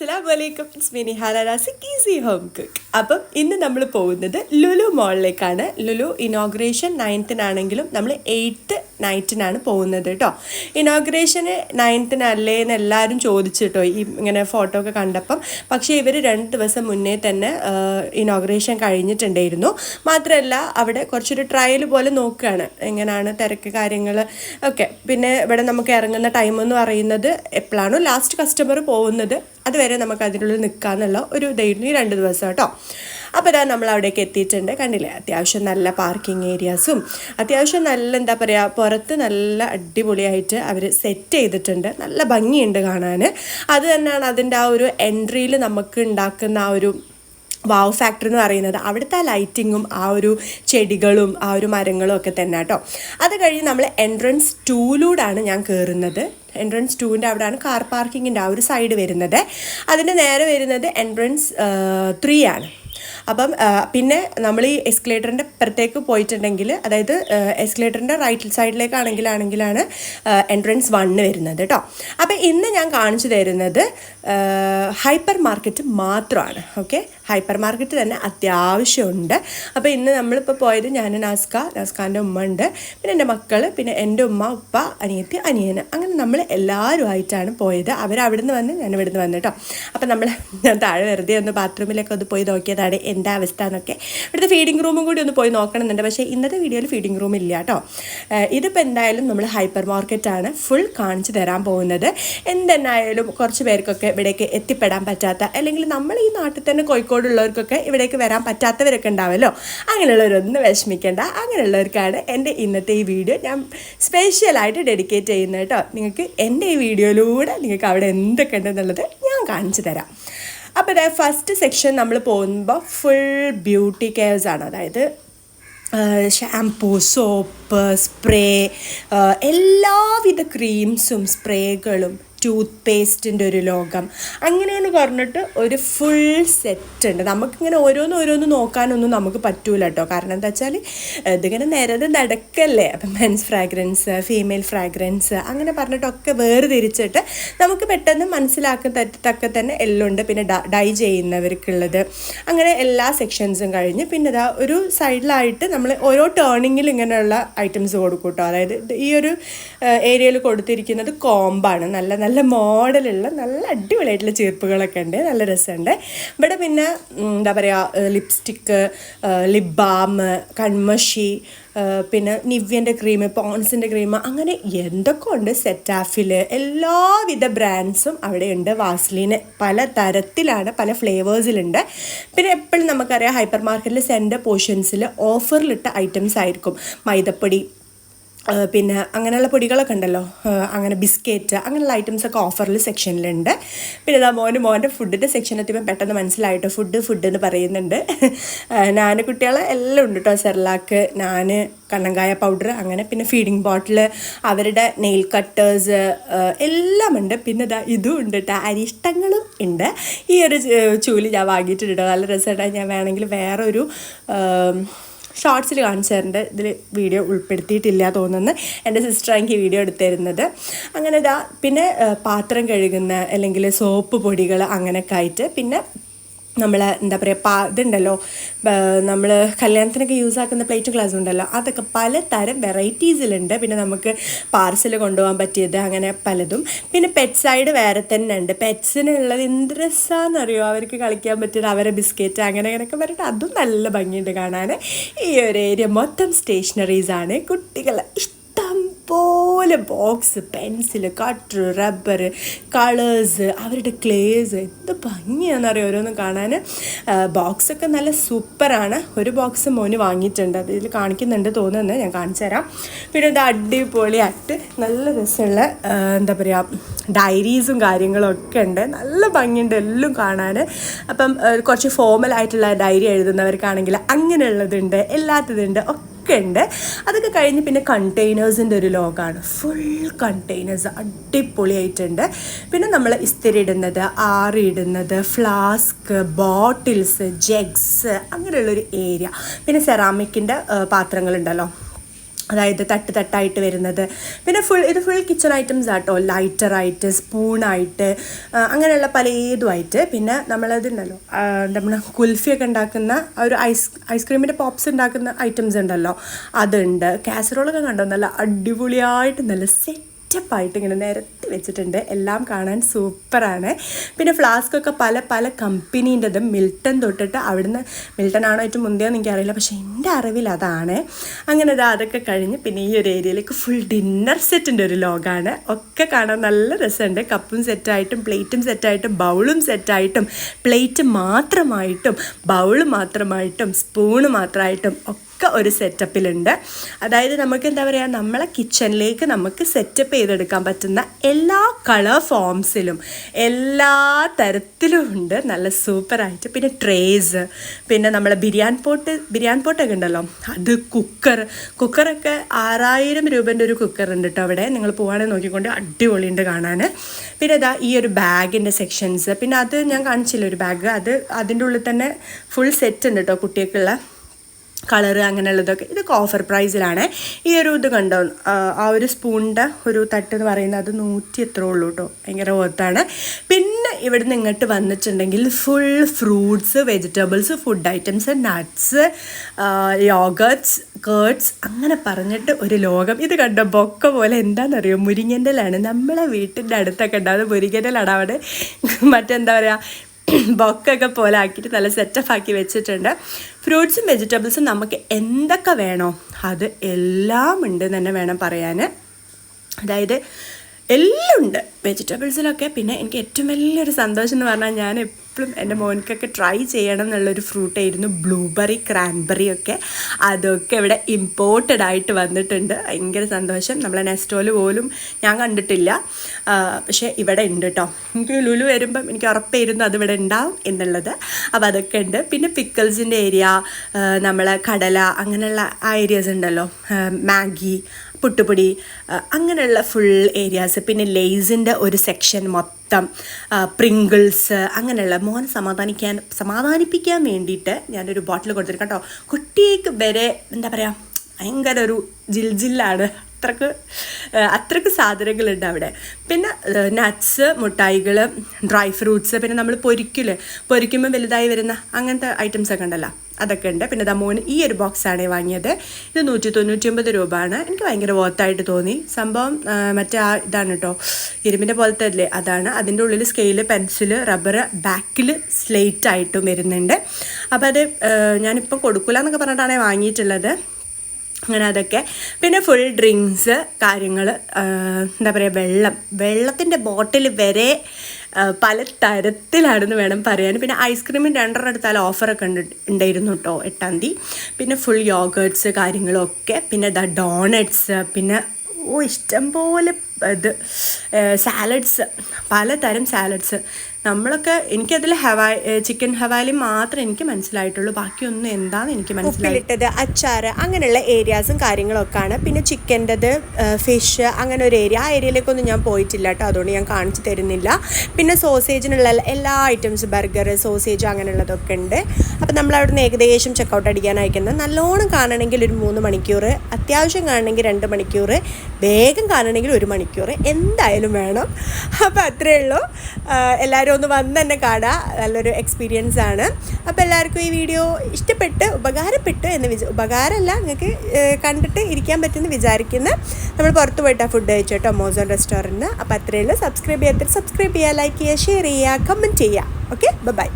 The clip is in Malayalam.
अस्सलाम वालेकुम इट्स मी निहारा की इजी होम कुक അപ്പം ഇന്ന് നമ്മൾ പോകുന്നത് ലുലു മോളിലേക്കാണ് ലുലു ഇനോഗ്രേഷൻ നയൻത്തിനാണെങ്കിലും നമ്മൾ എയ്ത്ത് നൈറ്റിനാണ് പോകുന്നത് കേട്ടോ. ഇനോഗ്രേഷന് നയൻത്തിനല്ലേ എന്ന് എല്ലാവരും ചോദിച്ചു കേട്ടോ ഈ ഇങ്ങനെ ഫോട്ടോ ഒക്കെ കണ്ടപ്പം. പക്ഷേ ഇവർ രണ്ട് ദിവസം മുന്നേ തന്നെ ഇനോഗ്രേഷൻ കഴിഞ്ഞിട്ടുണ്ടായിരുന്നു. മാത്രമല്ല അവിടെ കുറച്ചൊരു ട്രയൽ പോലെ നോക്കുകയാണ്. എങ്ങനെയാണ് തിരക്ക് കാര്യങ്ങൾ ഒക്കെ. പിന്നെ ഇവിടെ നമുക്ക് ഇറങ്ങുന്ന ടൈം എന്ന് പറയുന്നത് എപ്പോഴാണോ ലാസ്റ്റ് കസ്റ്റമർ പോകുന്നത്. അതുവരെ നമുക്ക് അതിനുള്ളിൽ നിൽക്കാന്നുള്ള ഒരു ഇതായിരുന്നു ഈ രണ്ട് ദിവസം കേട്ടോ. അപ്പോൾ ഇതാ നമ്മൾ അവിടേക്ക് എത്തിയിട്ടുണ്ട്. കണ്ടില്ലേ? അത്യാവശ്യം നല്ല പാർക്കിംഗ് ഏരിയാസും അത്യാവശ്യം നല്ല എന്താ പറയുക പുറത്ത് നല്ല അടിപൊളിയായിട്ട് അവർ സെറ്റ് ചെയ്തിട്ടുണ്ട്. നല്ല ഭംഗിയുണ്ട് കാണാൻ അത് തന്നെയാണ് അതിന്റെ ആ ഒരു എൻട്രിയിൽ നമുക്ക് ഉണ്ടാക്കുന്ന ആ ഒരു വാവ് ഫാക്ടറി എന്ന് പറയുന്നത് അവിടുത്തെ ആ ലൈറ്റിങ്ങും ആ ഒരു ചെടികളും ആ ഒരു മരങ്ങളും ഒക്കെ തന്നെ കേട്ടോ. അത് കഴിഞ്ഞ് നമ്മൾ എൻട്രൻസ് ടൂലൂടാണ് ഞാൻ കയറുന്നത് എൻട്രൻസ് ടൂവിന്റെ അവിടെയാണ് കാർ പാർക്കിങ്ങിന്റെ ആ ഒരു സൈഡ് വരുന്നത്. അതിന്റെ നേരെ വരുന്നത് എൻട്രൻസ് ത്രീ ആണ്. അപ്പം പിന്നെ നമ്മൾ ഈ എസ്കലേറ്ററിന്റെ പുറത്തേക്ക് പോയിട്ടുണ്ടെങ്കിൽ അതായത് എസ്കലേറ്ററിന്റെ റൈറ്റ് സൈഡിലേക്കാണെങ്കിലാണെങ്കിലാണ് എൻട്രൻസ് വണ്ണ് വരുന്നത് കേട്ടോ. അപ്പം ഇന്ന് ഞാൻ കാണിച്ചു തരുന്നത് ഹൈപ്പർ മാർക്കറ്റ് മാത്രമാണ്. ഓക്കെ ഹൈപ്പർ മാർക്കറ്റ് തന്നെ അത്യാവശ്യമുണ്ട്. അപ്പോൾ ഇന്ന് നമ്മളിപ്പോൾ പോയത് ഞാൻ നാസ്ക നാസ്കാന്റെ ഉമ്മ ഉണ്ട് പിന്നെ എന്റെ മക്കൾ പിന്നെ എന്റെ ഉമ്മ ഉപ്പ അനിയത്തി അനിയന്. അങ്ങനെ നമ്മൾ എല്ലാവരുമായിട്ടാണ് പോയത്. അവരവിടുന്ന് വന്ന് ഞാൻ ഇവിടുന്ന് വന്നു കേട്ടോ. അപ്പോൾ നമ്മൾ ഞാൻ താഴെ വെറുതെ ഒന്ന് ബാത്റൂമിലൊക്കെ ഒന്ന് പോയി നോക്കിയതാണ് എന്റെ അവസ്ഥ എന്നൊക്കെ. ഇവിടുത്തെ ഫീഡിംഗ് റൂമും കൂടി ഒന്ന് പോയി നോക്കണമെന്നുണ്ട്. പക്ഷേ ഇന്നത്തെ വീഡിയോയിൽ ഫീഡിംഗ് റൂം ഇല്ല കേട്ടോ. ഇതിപ്പോൾ എന്തായാലും നമ്മൾ ഹൈപ്പർ മാർക്കറ്റാണ് ഫുൾ കാണിച്ചു തരാൻ പോകുന്നത്. എന്തെന്നായാലും കുറച്ച് പേർക്കൊക്കെ ഇവിടേക്ക് എത്തിപ്പെടാൻ പറ്റാത്ത അല്ലെങ്കിൽ നമ്മൾ ഈ നാട്ടിൽ തന്നെ കോഴിക്കോടുള്ളവർക്കൊക്കെ ഇവിടേക്ക് വരാൻ പറ്റാത്തവരൊക്കെ ഉണ്ടാവുമല്ലോ അങ്ങനെയുള്ളവരൊന്നും വിഷമിക്കേണ്ട. അങ്ങനെയുള്ളവർക്കാണ് എന്റെ ഇന്നത്തെ ഈ വീഡിയോ ഞാൻ സ്പെഷ്യലായിട്ട് ഡെഡിക്കേറ്റ് ചെയ്യുന്നത് കേട്ടോ. നിങ്ങൾക്ക് എന്റെ ഈ വീഡിയോയിലൂടെ നിങ്ങൾക്ക് അവിടെ എന്തൊക്കെ ഉണ്ടെന്നുള്ളത് ഞാൻ കാണിച്ചു തരാം. അപ്പോൾ അതായത് ഫസ്റ്റ് സെക്ഷൻ നമ്മൾ പോകുമ്പോൾ ഫുൾ ബ്യൂട്ടി കെയർസ് ആണ്. അതായത് ഷാംപൂ സോപ്പ് സ്പ്രേ എല്ലാവിധ ക്രീംസും സ്പ്രേകളും ടൂത്ത് പേസ്റ്റിന്റെ ഒരു ലോകം. അങ്ങനെയെന്ന് പറഞ്ഞിട്ട് ഒരു ഫുൾ സെറ്റ് ഉണ്ട്. നമുക്കിങ്ങനെ ഓരോന്ന് ഓരോന്ന് നോക്കാനൊന്നും നമുക്ക് പറ്റൂല കേട്ടോ കാരണം എന്താ വെച്ചാൽ ഇതിങ്ങനെ നിരത് നടക്കല്ലേ? അപ്പം മെൻസ് ഫ്രാഗ്രൻസ് ഫീമെയിൽ ഫ്രാഗ്രൻസ് അങ്ങനെ പറഞ്ഞിട്ടൊക്കെ വേർതിരിച്ചിട്ട് നമുക്ക് പെട്ടെന്ന് മനസ്സിലാക്കാൻ തക്ക തന്നെ എല്ലാം ഉണ്ട് പിന്നെ ഡൈ ചെയ്യുന്നവർക്കുള്ളത്. അങ്ങനെ എല്ലാ സെക്ഷൻസും കഴിഞ്ഞ് പിന്നെ ഇതാ ഒരു സൈഡിലായിട്ട് നമ്മൾ ഓരോ ടേണിങ്ങിൽ ഇങ്ങനെയുള്ള ഐറ്റംസ് കൊടുക്കും കേട്ടോ അതായത് ഈ ഒരു ഏരിയയിൽ കൊടുത്തിരിക്കുന്നത് കോമ്പാണ്. നല്ല നല്ല മോഡലുള്ള നല്ല അടിപൊളിയായിട്ടുള്ള ചീർപ്പുകളൊക്കെ ഉണ്ട്. നല്ല രസമുണ്ട്. ഇവിടെ പിന്നെ എന്താ പറയുക ലിപ്സ്റ്റിക്ക് ലിപ് ബാം കൺമഷി പിന്നെ നിവ്യന്റെ ക്രീം പോൺസിന്റെ ക്രീം അങ്ങനെ എന്തൊക്കെ ഉണ്ട് സെറ്റാഫിൽ എല്ലാവിധ ബ്രാൻഡ്സും അവിടെ ഉണ്ട്. വാസ്ലിന് പല തരത്തിലാണ് പല ഫ്ലേവേഴ്സിലുണ്ട് പിന്നെ എപ്പോഴും നമുക്കറിയാം ഹൈപ്പർ മാർക്കറ്റിൽ സെന്റർ പോർഷൻസിൽ ഓഫറിലിട്ട ഐറ്റംസ് ആയിരിക്കും. മൈദപ്പൊടി പിന്നെ അങ്ങനെയുള്ള പൊടികളൊക്കെ ഉണ്ടല്ലോ. അങ്ങനെ ബിസ്ക്കറ്റ് അങ്ങനെയുള്ള ഐറ്റംസ് ഒക്കെ ഓഫറിൽ സെക്ഷനിലുണ്ട് പിന്നെ ഇതാ മോന് മോന്റെ ഫുഡിന്റെ സെക്ഷൻ എത്തിയപ്പോൾ പെട്ടെന്ന് മനസ്സിലായിട്ടോ ഫുഡ് ഫുഡ് എന്ന് പറയുന്നുണ്ട്. ഞാൻ കുട്ടികളെ എല്ലാം ഉണ്ട് കേട്ടോ സെർലാക്ക് ഞാൻ കണ്ണങ്കായ പൗഡർ അങ്ങനെ പിന്നെ ഫീഡിങ് ബോട്ടിൽ അവരുടെ നെയിൽ കട്ടേഴ്സ് എല്ലാം ഉണ്ട്. പിന്നെ ഇതാ ഇതും ഉണ്ട് കേട്ടോ അരിഷ്ടങ്ങളും ഉണ്ട്. ഈ ഒരു ചൂലി ഞാൻ വാങ്ങിയിട്ടുണ്ട് നല്ല രസമായിട്ടാണ് ഞാൻ വേണമെങ്കിൽ വേറൊരു ഷോർട്സിൽ കാണിച്ചു തരുന്നുണ്ട് ഇതിൽ വീഡിയോ ഉൾപ്പെടുത്തിയിട്ടില്ല തോന്നുന്നു. എന്റെ സിസ്റ്റർ എനിക്ക് വീഡിയോ എടുത്തു തരുന്നത് അങ്ങനെ ഇതാ പിന്നെ പാത്രം കഴുകുന്ന അല്ലെങ്കിൽ സോപ്പ് പൊടികൾ അങ്ങനെയൊക്കെ ആയിട്ട് പിന്നെ നമ്മൾ എന്താ പറയുക പാ ഇതുണ്ടല്ലോ നമ്മൾ കല്യാണത്തിനൊക്കെ യൂസ് ആക്കുന്ന പ്ലേറ്റ് ഗ്ലാസ് ഉണ്ടല്ലോ അതൊക്കെ പലതരം വെറൈറ്റീസിലുണ്ട് പിന്നെ നമുക്ക് പാർസൽ കൊണ്ടുപോകാൻ പറ്റിയത് അങ്ങനെ പലതും. പിന്നെ പെറ്റ് സൈഡ് വേറെ തന്നെ ഉണ്ട് പെറ്റ്സിനുള്ളത് എന്ത് രസമാണെന്നറിയോ അവർക്ക് കളിക്കാൻ പറ്റിയത് അവരെ ബിസ്ക്കറ്റ് അങ്ങനെ അങ്ങനെയൊക്കെ പറഞ്ഞിട്ട് അതും നല്ല ഭംഗിയുണ്ട് കാണാൻ ഈ ഒരു ഏരിയ മൊത്തം സ്റ്റേഷനറീസാണ് കുട്ടികളെ ഇഷ്ടം പോലെ box pencil cutter rubber colours അവരുടെ ക്ലേസ് എന്ത് ഭംഗിയാണെന്നറിയോ ഓരോന്നും കാണാൻ. ബോക്സൊക്കെ നല്ല സൂപ്പറാണ് ഒരു ബോക്സ് മോന് വാങ്ങിയിട്ടുണ്ട്. അത് ഇതിൽ കാണിക്കുന്നുണ്ട് തോന്നുന്നത് ഞാൻ കാണിച്ചു തരാം. പിന്നെ ഇത് അടിപൊളിയായിട്ട് നല്ല രസമുള്ള എന്താ പറയുക ഡയറീസും കാര്യങ്ങളും ഒക്കെ ഉണ്ട്. നല്ല ഭംഗിയുണ്ട് എല്ലാം കാണാൻ. അപ്പം കുറച്ച് ഫോമലായിട്ടുള്ള ഡയറി എഴുതുന്നവർക്കാണെങ്കിൽ അങ്ങനെയുള്ളതുണ്ട് എല്ലാത്തതുണ്ട് ഒക്കെ ഒക്കെ ഉണ്ട് അതൊക്കെ കഴിഞ്ഞ് പിന്നെ കണ്ടെയ്നേഴ്സിന്റെ ഒരു ലോകമാണ് ഫുൾ കണ്ടെയ്നേഴ്സ് അടിപൊളിയായിട്ടുണ്ട്. പിന്നെ നമ്മൾ ഇസ്തിരി ഇടുന്നത് ആറി ഇടുന്നത് ഫ്ലാസ്ക് ബോട്ടിൽസ് ജഗ്സ് അങ്ങനെയുള്ളൊരു ഏരിയ പിന്നെ സെറാമിക്കിന്റെ പാത്രങ്ങളുണ്ടല്ലോ. അതായത് തട്ട് തട്ടായിട്ട് വരുന്നത്. പിന്നെ ഫുൾ ഇത് ഫുൾ കിച്ചൺ ഐറ്റംസ് ആട്ടോ. ലൈറ്ററായിട്ട് സ്പൂണായിട്ട് അങ്ങനെയുള്ള പലതുമായിട്ട് പിന്നെ നമ്മളതുണ്ടല്ലോ നമ്മൾ കുൽഫിയൊക്കെ ഉണ്ടാക്കുന്ന ഒരു ഐസ് ഐസ്ക്രീമിന്റെ പോപ്സ് ഉണ്ടാക്കുന്ന ഐറ്റംസ് ഉണ്ടല്ലോ. അതുണ്ട്. കാസറോളൊക്കെ കണ്ടോ? നല്ല അടിപൊളിയായിട്ട് നല്ല സെറ്റ് സെറ്റപ്പായിട്ട് ഇങ്ങനെ നിരത്തി വെച്ചിട്ടുണ്ട്. എല്ലാം കാണാൻ സൂപ്പറാണ്. പിന്നെ ഫ്ലാസ്കൊക്കെ പല പല കമ്പനീന്റെത് മിൽട്ടൺ തൊട്ടിട്ട് അവിടുന്ന് മിൽട്ടൺ ആണോ ഏറ്റവും മുന്തിയെന്ന് എനിക്കറിയില്ല. പക്ഷേ എന്റെ അറിവിൽ അതാണ്. അങ്ങനെ ഇത് അതൊക്കെ കഴിഞ്ഞ് പിന്നെ ഈ ഒരു ഏരിയയിലേക്ക് ഫുൾ ഡിന്നർ സെറ്റിന്റെ ഒരു ലോഗാണ്. ഒക്കെ കാണാൻ നല്ല രസമുണ്ട്. കപ്പും സെറ്റായിട്ടും പ്ലേറ്റും സെറ്റായിട്ടും ബൗളും സെറ്റായിട്ടും പ്ലേറ്റ് മാത്രമായിട്ടും ബൗൾ മാത്രമായിട്ടും സ്പൂണ് മാത്രമായിട്ടും ഒക്കെ ഒക്കെ ഒരു സെറ്റപ്പിലുണ്ട് അതായത് നമുക്ക് എന്താ പറയുക നമ്മളെ കിച്ചണിലേക്ക് നമുക്ക് സെറ്റപ്പ് ചെയ്തെടുക്കാൻ പറ്റുന്ന എല്ലാ കളർ ഫോംസിലും എല്ലാ തരത്തിലും ഉണ്ട്. നല്ല സൂപ്പറായിട്ട് പിന്നെ ട്രേസ് പിന്നെ നമ്മളെ ബിരിയാൻ പോട്ട് ബിരിയാൻ പോട്ടൊക്കെ ഉണ്ടല്ലോ. അത് കുക്കർ കുക്കറൊക്കെ ആറായിരം രൂപേന്റെ ഒരു കുക്കർ ഉണ്ട് കേട്ടോ അവിടെ. നിങ്ങൾ പോവാണെങ്കിൽ നോക്കിക്കൊണ്ട് അടിപൊളിയുണ്ട് കാണാൻ. പിന്നെ ഇതാ ഈ ഒരു ബാഗിന്റെ സെക്ഷൻസ് പിന്നെ അത് ഞാൻ കാണിച്ചില്ല ഒരു ബാഗ് അത് അതിന്റെ ഉള്ളിൽ തന്നെ ഫുൾ സെറ്റ് ഉണ്ട് കേട്ടോ കുട്ടികൾക്കുള്ള. കളറ് അങ്ങനെയുള്ളതൊക്കെ. ഇതൊക്കെ ഓഫർ പ്രൈസിലാണ് ഈ ഒരു ഇത് കണ്ടോ? ആ ഒരു സ്പൂണിന്റെ ഒരു തട്ട് എന്ന് പറയുന്നത് അത് നൂറ്റി എത്ര ഉള്ളൂ കേട്ടോ. ഭയങ്കര ഓർത്താണ് പിന്നെ ഇവിടുന്ന് ഇങ്ങോട്ട് വന്നിട്ടുണ്ടെങ്കിൽ full fruits vegetables food items nuts yogurts curds അങ്ങനെ പറഞ്ഞിട്ട് ഒരു ലോകം. ഇത് കണ്ട? ബൊക്ക പോലെ എന്താണെന്നറിയോ മുരിങ്ങന്റെലാണ്. നമ്മളെ വീട്ടിന്റെ അടുത്തൊക്കെ ഉണ്ടാകുന്നത് മുരിങ്ങന്റെലാണ് അവിടെ. മറ്റെന്താ പറയുക ബൊക്കൊക്കെ പോലെ ആക്കിയിട്ട് നല്ല സെറ്റപ്പ് ആക്കി വെച്ചിട്ടുണ്ട്. ഫ്രൂട്ട്സും വെജിറ്റബിൾസും നമുക്ക് എന്തൊക്കെ വേണോ അത് എല്ലാം ഉണ്ട് തന്നെ വേണം പറയാൻ അതായത് എല്ലാം ഉണ്ട്. വെജിറ്റബിൾസിലൊക്കെ പിന്നെ എനിക്ക് ഏറ്റവും വലിയൊരു സന്തോഷം എന്ന് പറഞ്ഞാൽ ഞാൻ എപ്പോഴും എന്റെ മോനിക്കൊക്കെ ട്രൈ ചെയ്യണം എന്നുള്ളൊരു ഫ്രൂട്ടായിരുന്നു ബ്ലൂബെറി ക്രാൻബെറി ഒക്കെ. അതൊക്കെ ഇവിടെ ഇമ്പോർട്ടഡ് ആയിട്ട് വന്നിട്ടുണ്ട്. ഭയങ്കര സന്തോഷം. നമ്മളെ നെസ്റ്റോൽ പോലും ഞാൻ കണ്ടിട്ടില്ല. പക്ഷേ ഇവിടെ ഉണ്ട് കേട്ടോ എനിക്ക് ലുലു വരുമ്പം എനിക്ക് ഉറപ്പായിരുന്നു അത് ഇവിടെ ഉണ്ടാവും എന്നുള്ളത്. അപ്പോൾ അതൊക്കെ ഉണ്ട്. പിന്നെ പിക്കിൾസിന്റെ ഏരിയ നമ്മളെ കടല അങ്ങനെയുള്ള ആ ഏരിയാസ് ഉണ്ടല്ലോ മാഗി പുട്ടുപൊടി അങ്ങനെയുള്ള ഫുൾ ഏരിയാസ് പിന്നെ ലേസിന്റെ ഒരു സെക്ഷൻ മൊത്തം പ്രിങ്കിൾസ് അങ്ങനെയുള്ള മോനെ സമാധാനിക്കാൻ സമാധാനിപ്പിക്കാൻ വേണ്ടിയിട്ട് ഞാനൊരു ബോട്ടിൽ കൊടുത്തിരിക്കാം കേട്ടോ കുട്ടിക്ക് വരെ എന്താ പറയുക ഭയങ്കര ഒരു ജിൽജില്ലാണ് അത്രയ്ക്ക് അത്രയ്ക്ക് സാധനങ്ങളുണ്ട് അവിടെ. പിന്നെ നട്ട്സ് മുട്ടായികൾ ഡ്രൈ ഫ്രൂട്ട്സ് പിന്നെ നമ്മൾ പൊരിക്കില്ലേ പൊരിക്കുമ്പോൾ വലുതായി വരുന്ന അങ്ങനത്തെ ഐറ്റംസ് ഒക്കെ ഉണ്ടല്ലോ. അതൊക്കെ ഉണ്ട്. പിന്നെ ദമോന് ഈ ഒരു ബോക്സാണ് വാങ്ങിയത്. ഇത് നൂറ്റി തൊണ്ണൂറ്റി ഒമ്പത് രൂപയാണ്. എനിക്ക് ഭയങ്കര വർത്തായിട്ട് തോന്നി. സംഭവം മറ്റേ ആ ഇതാണ് കേട്ടോ ഇരുമ്പിന്റെ പോലത്തെ അല്ലേ? അതാണ്. അതിന്റെ ഉള്ളിൽ സ്കെയിൽ പെൻസിൽ റബ്ബർ ബാക്കിൽ സ്ലേറ്റ് ആയിട്ടും വരുന്നുണ്ട്. അപ്പോൾ അത് ഞാനിപ്പോൾ കൊടുക്കില്ല എന്നൊക്കെ പറഞ്ഞിട്ടാണ് വാങ്ങിയിട്ടുള്ളത്. അങ്ങനെ അതൊക്കെ. പിന്നെ ഫുൾ ഡ്രിങ്ക്സ് കാര്യങ്ങൾ എന്താ പറയുക വെള്ളം. വെള്ളത്തിന്റെ ബോട്ടിൽ വരെ പല തരത്തിലാണെന്ന് വേണം പറയാൻ. പിന്നെ ഐസ്ക്രീമിന് രണ്ടെണ്ണം എടുത്താൽ ഓഫറൊക്കെ ഉണ്ട് ഉണ്ടായിരുന്നു കേട്ടോ എട്ടാം തീയതി. പിന്നെ ഫുൾ യോഗേർട്സ് കാര്യങ്ങളൊക്കെ. പിന്നെ ദ ഡോണറ്റ്സ് പിന്നെ ഓ ഇഷ്ടം പോലെ ഇത് സാലഡ്സ് പലതരം സാലഡ്സ് നമ്മളൊക്കെ എനിക്കതിൽ ഹവായ് ചിക്കൻ ഹവാലി മാത്രമേ എനിക്ക് മനസ്സിലായിട്ടുള്ളൂ. ബാക്കിയൊന്നും എന്താണെന്ന് എനിക്ക് മനസ്സിലായിട്ടത് അച്ചാർ അങ്ങനെയുള്ള ഏരിയാസും കാര്യങ്ങളൊക്കെയാണ്. പിന്നെ ചിക്കന്റെത് ഫിഷ് അങ്ങനെ ഒരു ഏരിയ ആ ഏരിയയിലേക്കൊന്നും ഞാൻ പോയിട്ടില്ല കേട്ടോ. അതുകൊണ്ട് ഞാൻ കാണിച്ചു തരുന്നില്ല. പിന്നെ സോസേജിനുള്ള എല്ലാ ഐറ്റംസ് ബർഗർ സോസേജ് അങ്ങനെയുള്ളതൊക്കെ ഉണ്ട്. അപ്പോൾ നമ്മൾ അവിടെ നിന്ന് ഏകദേശം ചെക്കൗട്ട് അടിക്കാൻ അയക്കുന്നത് നല്ലോണം കാണണമെങ്കിൽ ഒരു മൂന്ന് മണിക്കൂർ അത്യാവശ്യം കാണണമെങ്കിൽ രണ്ട് മണിക്കൂർ വേഗം കാണണമെങ്കിൽ ഒരു മണിക്കൂർ എന്തായാലും വേണം. അപ്പോൾ അത്രയേ ഉള്ളൂ. എല്ലാവരും ഒന്ന് വന്ന് തന്നെ കാണുക. നല്ലൊരു എക്സ്പീരിയൻസ് ആണ്. അപ്പോൾ എല്ലാവർക്കും ഈ വീഡിയോ ഇഷ്ടപ്പെട്ട് ഉപകാരപ്പെട്ടു എന്ന് വിചാ ഉപകാരമല്ല നിങ്ങൾക്ക് കണ്ടിട്ട് ഇരിക്കാൻ പറ്റുമെന്ന് വിചാരിക്കുന്ന. നമ്മൾ പുറത്ത് പോയിട്ടാണ് ഫുഡ് കഴിച്ചു കേട്ടോ മോസോൺ റെസ്റ്റോറന്റ് അപ്പോൾ അത്രയേ ഉള്ളൂ. സബ്സ്ക്രൈബ് ചെയ്യാത്ത സബ്സ്ക്രൈബ് ചെയ്യുക ലൈക്ക് ചെയ്യുക ഷെയർ ചെയ്യുക കമന്റ് ചെയ്യുക. Okay bye